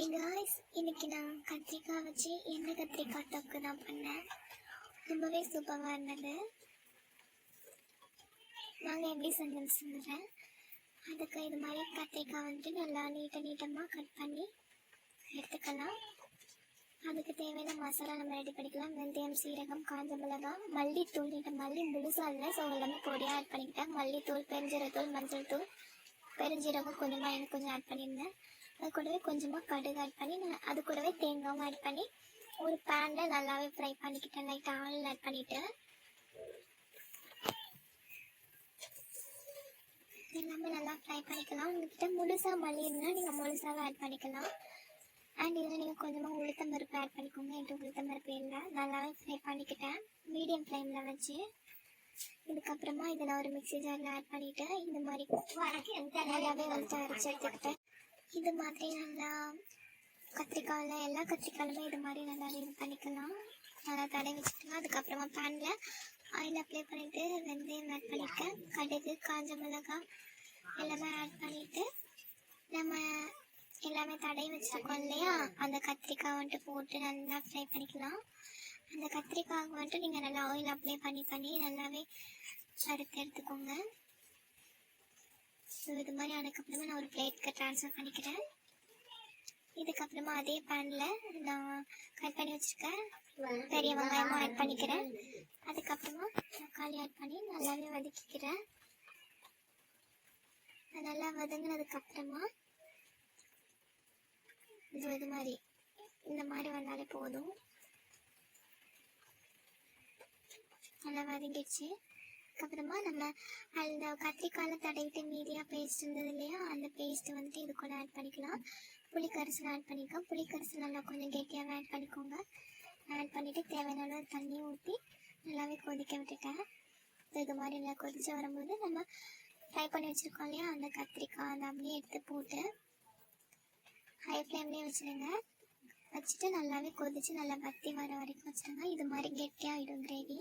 Hi guys இன்னைக்கு நான் கத்திரிக்காய் வச்சு எண்ணெய் கத்திரிக்காய் தொக்கு தான் பண்ணேன். ரொம்பவே சூப்பராக இருந்தது. வாங்க எப்படி செஞ்சேன்னு சொல்லுறேன் அதுக்கு இது மாதிரி கத்திரிக்காய் வந்துட்டு நல்லா நீட்ட நீட்டமாக கட் பண்ணி எடுத்துக்கலாம். அதுக்கு தேவையான மசாலா நம்ம ரெடி பண்ணிக்கலாம். வெந்தயம் சீரகம் காஞ்ச மிளகாய் மல்லித்தூள் நீட்ட மல்லி முழுசாக இல்லை ஸோ எல்லாமே பொடியாக ஆட் பண்ணிக்கிட்டேன். மல்லித்தூள் பெருஞ்சீரகத்தூள் மஞ்சள் தூள் பெருஞ்சீரகம் கொஞ்சமாக எனக்கு கொஞ்சம் ஆட் பண்ணியிருந்தேன் அது கூடவே கொஞ்சமாக கடுகு ஆட் பண்ணி நான் அது கூடவே தேங்காவும் ஆட் பண்ணி ஒரு பேனில் நல்லாவே ஃப்ரை பண்ணிக்கிட்டேன். லைட்டாக ஆயில் ஆட் பண்ணிவிட்டு எல்லாமே நல்லா ஃப்ரை பண்ணிக்கலாம். உங்ககிட்ட முழுசாக மல்லி இருந்தால் நீங்கள் முழுசாகவே ஆட் பண்ணிக்கலாம். அண்ட் இதில் நீங்கள் கொஞ்சமாக உளுத்தம் பருப்பு ஆட் பண்ணிக்கோங்க. என்கிட்ட உளுத்தம் பருப்பு இல்லை. நல்லாவே ஃப்ரை பண்ணிக்கிட்டேன். மீடியம் ஃப்ளேமில் வச்சு. இதுக்கப்புறமா இதை நான் ஒரு மிக்சி ஜாரில் ஆட் பண்ணிவிட்டு இந்த மாதிரி நல்லாவே வந்துட்டு அரைச்சி எடுத்துக்கிட்டேன். இது மாதிரி நல்லா கத்திரிக்காயில் எல்லா கத்திரிக்காயிலுமே இது மாதிரி நல்லா இது பண்ணிக்கலாம். நல்லா தடை வச்சுக்கலாம். அதுக்கப்புறமா பேனில் ஆயில் அப்ளை பண்ணிவிட்டு வெந்தயம் ஆட் பண்ணியிருக்கேன் கடுகு காஞ்ச மிளகாய் எல்லாமே ஆட் பண்ணிவிட்டு நம்ம எல்லாமே தடை வச்சுருக்கோம் இல்லையா? அந்த கத்திரிக்காய் வந்துட்டு போட்டு நல்லா ஃப்ரை பண்ணிக்கலாம். அந்த கத்திரிக்காய் வந்துட்டு நீங்கள் நல்லா ஆயில் அப்ளை பண்ணி பண்ணி நல்லாவே வறுத்து எடுத்துக்கோங்க. ஸோ இது மாதிரி ஆனதுக்கப்புறமா நான் ஒரு பிளேட்க்கு ட்ரான்ஸ்ஃபர் பண்ணிக்கிறேன். இதுக்கப்புறமா அதே பேனில் நான் கட் பண்ணி வச்சுருக்கேன். பெரிய வெங்காயமும் ஆட் பண்ணிக்கிறேன். அதுக்கப்புறமா தக்காளி ஆட் பண்ணி நல்லாவே வதக்கிக்கிறேன். நல்லா வதங்கினதுக்கப்புறமா இது இது மாதிரி இந்த மாதிரி வந்தாலே போதும். நல்லா வதங்கிடுச்சு. அதுக்கப்புறமா நம்ம அந்த கத்திரிக்காயில் தடவிட்டு மீதியாக பேஸ்ட் இருந்தது இல்லையா அந்த பேஸ்ட்டு வந்துட்டு இது கூட ஆட் பண்ணிக்கலாம். புளிக்கரிசல் ஆட் பண்ணிக்கலாம். புளிக்கரிசல் நல்லா கொஞ்சம் கெட்டியாகவே ஆட் பண்ணிக்கோங்க. ஆட் பண்ணிவிட்டு தேவையான அளவு தண்ணி ஊற்றி நல்லாவே கொதிக்க விட்டுட்டேன். இது மாதிரி நல்லா கொதிச்சு வரும்போது நம்ம ஃப்ரை பண்ணி வச்சுருக்கோம் இல்லையா அந்த கத்திரிக்காய் அதை அப்படியே எடுத்து போட்டு ஹை ஃப்ளேம்லேயே வச்சுருங்க. வச்சுட்டு நல்லாவே கொதிச்சு நல்லா வத்தி வர வரைக்கும் வச்சுருங்க. இது மாதிரி கெட்டியாகிடும் கிரேவி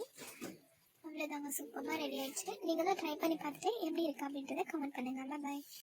அவ்வளோதாங்க சூப்பராக ரெடி ஆயிடுச்சு. தான் ட்ரை பண்ணி பார்த்துட்டு எப்படி இருக்கு அப்படின்றத கமெண்ட் பண்ணுங்க. பாய்